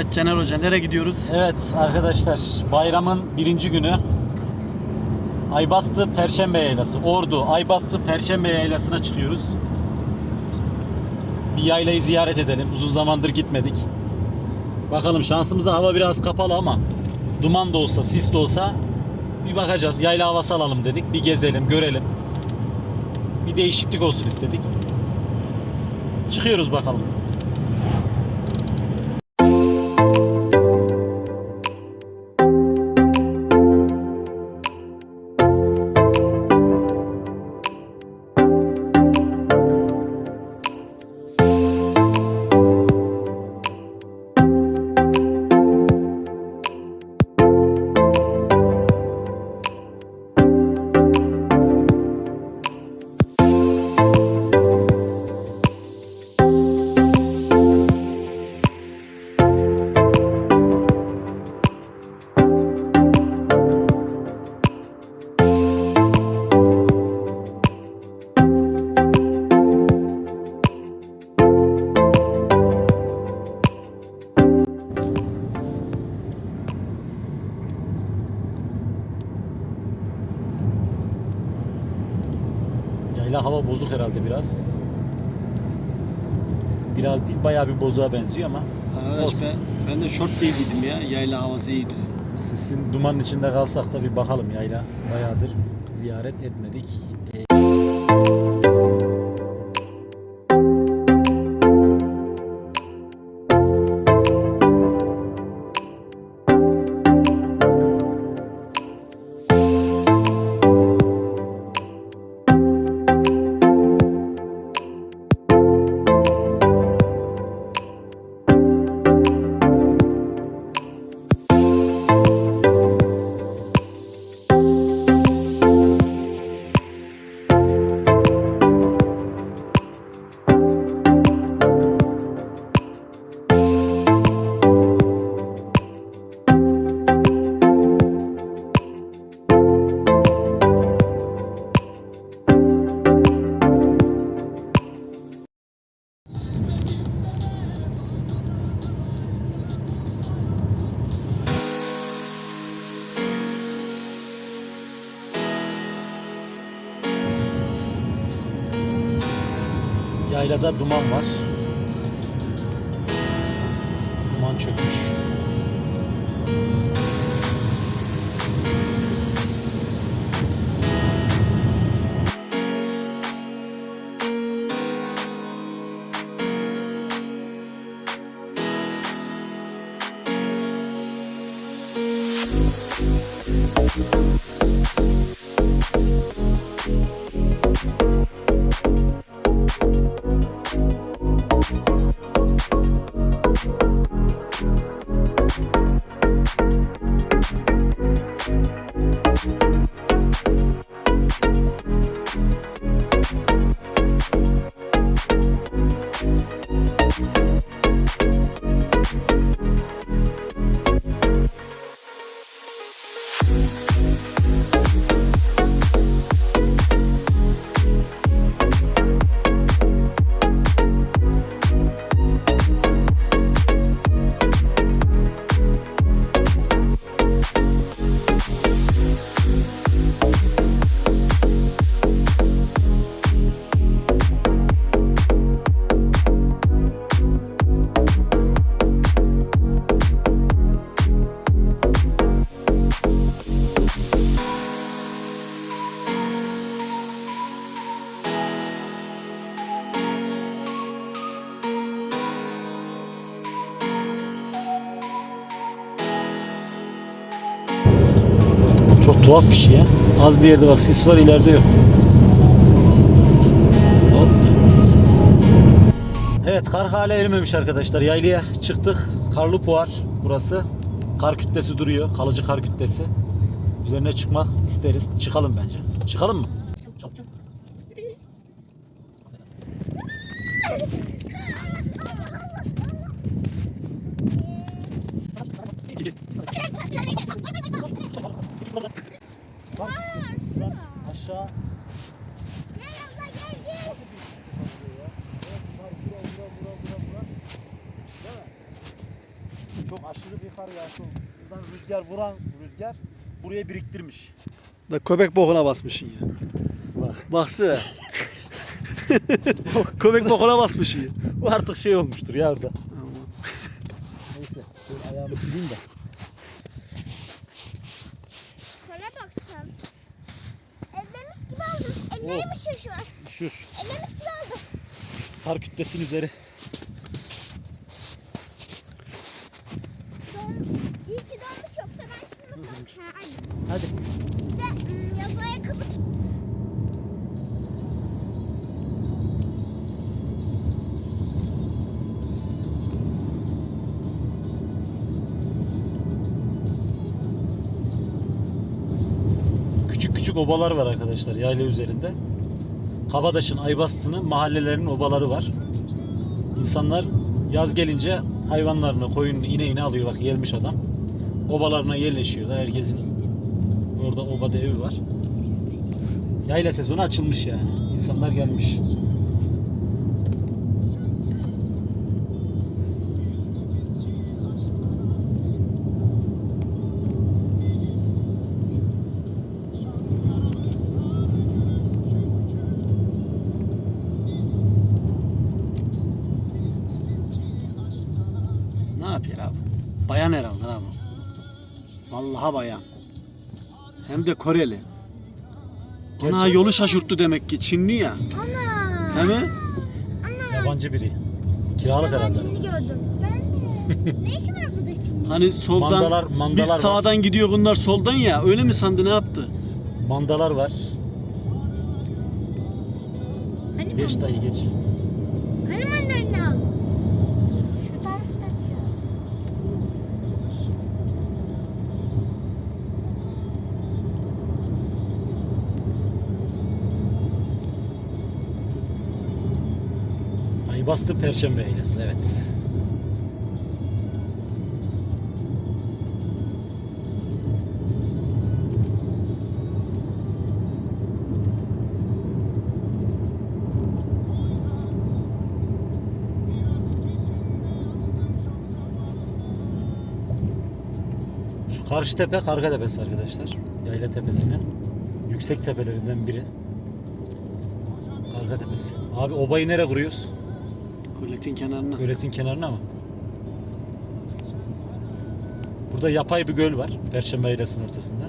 Evet Caner Hoca nereye gidiyoruz? Evet arkadaşlar bayramın birinci günü Aybastı Perşembe Yaylası Ordu Aybastı Perşembe Yaylası'na çıkıyoruz. Bir yaylayı ziyaret edelim. Uzun zamandır gitmedik. Bakalım şansımıza hava biraz kapalı ama duman da olsa sis de olsa bir bakacağız. Yayla havası alalım dedik. Bir gezelim görelim. Bir değişiklik olsun istedik. Çıkıyoruz bakalım. Bozuk herhalde biraz. Biraz değil bayağı bir bozuğa benziyor ama Arkadaş ben, ben de şort giydim ya. Yayla havası iyiydi. sisin dumanın içinde kalsak da bir bakalım yayla. Bayağıdır ziyaret etmedik. Yaylada duman var. Duman çökmüş. Tuhaf bir şey ya. Az bir yerde bak sis var ileride yok. Evet kar hala erimemiş arkadaşlar. Yaylaya çıktık. Karlı puar burası. Kar kütlesi duruyor. Kalıcı kar kütlesi. Üzerine çıkmak isteriz. Çıkalım bence. Çıkalım mı? Aşağı. Çok yukarı Buradan rüzgar vuran rüzgar buraya biriktirmiş. Da köpek bokuna basmışsın ya. Bak. Baksana. köpek bokuna basmışsın ya. Bu artık şey olmuştur ya orada. Neyse. Şöyle ayağımı sileyim de. Sana baksam. Ellerimiz gibi aldım. Ellerimiz şaşıyor. Şur. Ellerimiz gibi aldım. Kar kütlesinin üzeri. Don, iyi ki donmuş yoksa Hadi. Ayakkabı. Küçük küçük obalar var arkadaşlar yayla üzerinde. Kabadaş'ın, Aybastı'nın mahallelerinin obaları var. İnsanlar yaz gelince hayvanlarını, koyununu, ineğini alıyor. Bak gelmiş adam. Obalarına yerleşiyorlar. Herkesin orada obada evi var. Yayla sezonu açılmış yani. İnsanlar gelmiş. Bayan. Hem de Koreli. Ana Gerçek. yolu şaşırttı demek ki. Çinli ya. Ana. Değil mi? Ana. Yabancı biri. Kiralık Ben herhalde. şimdi gördüm. Ben de. ne işim var burada şimdi? Hani soldan Mandalar, mandalar biz var. sağdan gidiyor bunlar soldan ya. Öyle mi sandı ne yaptı? Mandalar var. Hani Geç dayı geç. Aybastı Perşembe Eylesi evet. Şu karşı tepe Karga Tepesi arkadaşlar. Yayla Tepesi'nin yüksek tepelerinden biri. Karga Tepesi. Abi obayı nereye kuruyoruz? Kuletin kenarına. Göletin kenarına mı? Burada yapay bir göl var. Perşembe Yaylası'nın ortasında.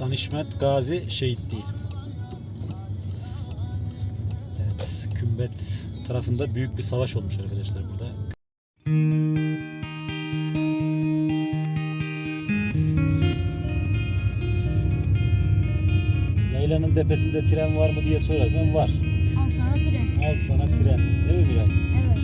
Danişmet Gazi şehit değil. Evet, Kümbet tarafında büyük bir savaş olmuş arkadaşlar burada. Yaylanın tepesinde tren var mı diye sorarsan var. Al sana tren. Al sana tren. Değil mi Bilal? Evet.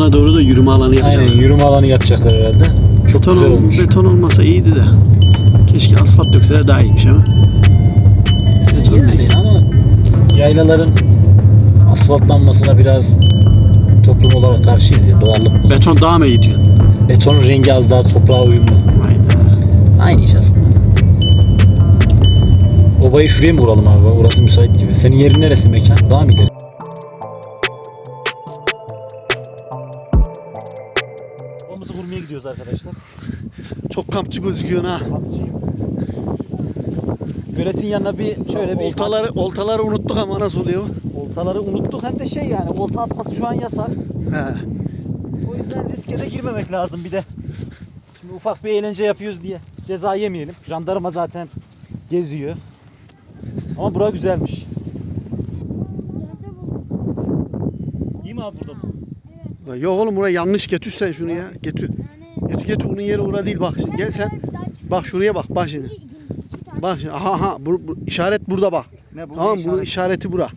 Kenarına doğru da yürüme alanı yapacağım. Aynen yürüme alanı yapacaklar herhalde. Çok beton, güzel ol- olmuş. beton olmasa iyiydi de. Keşke asfalt dökseler daha iyiymiş ama. Beton Yani değil. ama yaylaların asfaltlanmasına biraz toplum olarak karşıyız ya doğallık. Beton daha mı iyi diyor? Betonun rengi az daha toprağa uyumlu. Be. Aynı iş aslında. Obayı şuraya mı vuralım abi? Orası müsait gibi. Senin yerin neresi mekan? Daha mı ileri? Gidiyoruz arkadaşlar. Çok kampçı gözüküyorsun ha. Göletin yanına bir şöyle bir Oltaları, oltaları unuttuk ama nasıl oluyor? oltaları unuttuk hem de şey yani olta atması şu an yasak. He. O yüzden riske de girmemek lazım bir de. Şimdi ufak bir eğlence yapıyoruz diye ceza yemeyelim. Jandarma zaten geziyor. Ama bura güzelmiş. İyi mi abi burada bu? Yok oğlum buraya yanlış getir sen şunu ya. Getir. Getir bunun yeri orada değil bak. Şimdi Gel sen. Bak şuraya bak bak şimdi. Bak şimdi. Aha aha bu, bu- işaret burada bak. Ne bu? Tamam Ne bunun işareti? bura.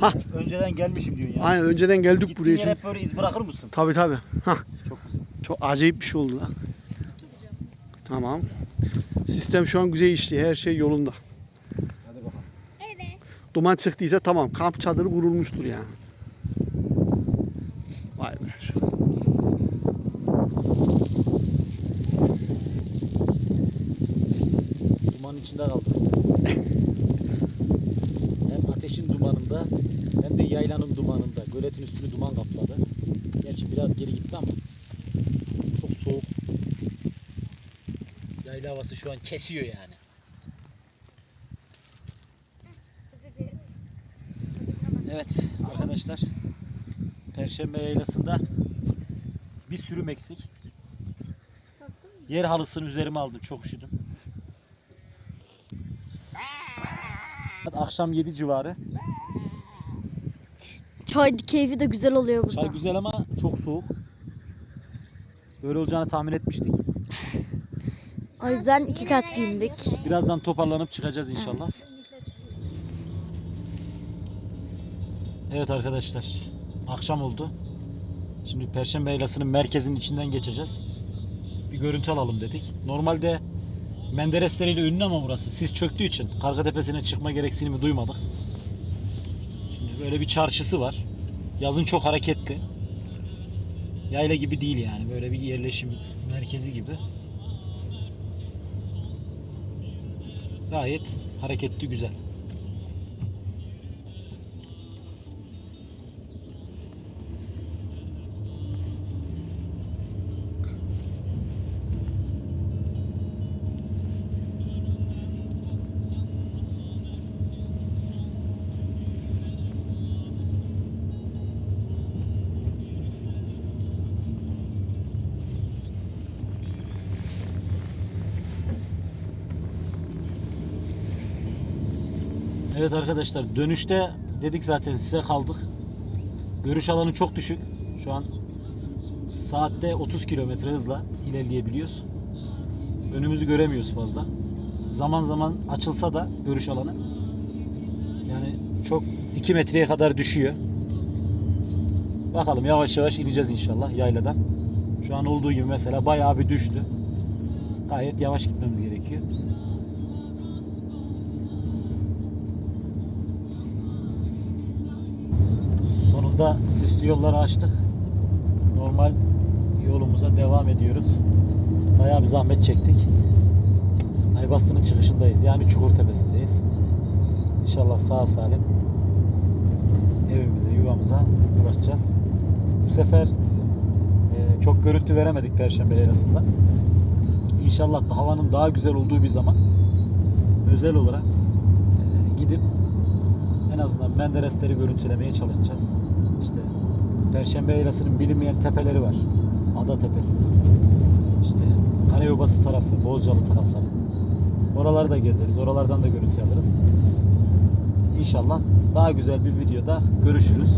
Hah Önceden gelmişim diyorsun ya. aynen önceden geldik Gittiğin buraya. yere Çünkü... hep böyle iz bırakır mısın? Tabii tabii. Hah Çok güzel. çok acayip bir şey oldu. lan. Tamam. Sistem şu an güzel işliyor. Her şey yolunda. Hadi bakalım. Evet. Duman çıktıysa tamam. Kamp çadırı kurulmuştur yani. Vay be. Şu- Dumanın içinde kaldım. hem ateşin dumanında hem de yaylanın dumanında. Göletin üstünü duman kapladı. Gerçi biraz geri gitti ama çok soğuk. Yayla havası şu an kesiyor yani. Evet arkadaşlar. Perşembe yaylasında bir sürüm eksik. Yer halısını üzerime aldım. Çok üşüdüm. Akşam 7 civarı. Çay keyfi de güzel oluyor burada. Çay güzel ama çok soğuk. Böyle olacağını tahmin etmiştik. O yüzden iki kat giyindik. Birazdan toparlanıp çıkacağız inşallah. Evet arkadaşlar. Akşam oldu. Şimdi Perşembe Yaylası'nın merkezinin içinden geçeceğiz. Bir görüntü alalım dedik. Normalde Menderesleriyle ünlü ama burası. Sis çöktüğü için Karga Tepesi'ne çıkma gereksinimi duymadık. Şimdi böyle bir çarşısı var. Yazın çok hareketli. Yayla gibi değil yani. Böyle bir yerleşim merkezi gibi. Gayet hareketli, güzel. Evet arkadaşlar dönüşte dedik zaten size kaldık. Görüş alanı çok düşük. Şu an saatte 30 kilometre hızla ilerleyebiliyoruz. Önümüzü göremiyoruz fazla. Zaman zaman açılsa da görüş alanı yani çok 2 metreye kadar düşüyor. Bakalım yavaş yavaş ineceğiz inşallah yayladan. Şu an olduğu gibi mesela bayağı bir düştü. Gayet yavaş gitmemiz gerekiyor. Sonunda sisli yolları açtık. Normal yolumuza devam ediyoruz. Bayağı bir zahmet çektik. Aybastı'nın çıkışındayız. Yani Çukurtepe'sindeyiz. İnşallah sağ salim evimize, yuvamıza ulaşacağız. Bu sefer e, çok görüntü veremedik Perşembe yaylasında. İnşallah da havanın daha güzel olduğu bir zaman özel olarak e, gidip en azından Menderesleri görüntülemeye çalışacağız. Perşembe Yaylası'nın bilinmeyen tepeleri var. Ada Tepesi. İşte Karayobası tarafı, Bozcalı tarafları. Oraları da gezeriz. Oralardan da görüntü alırız. İnşallah daha güzel bir videoda görüşürüz.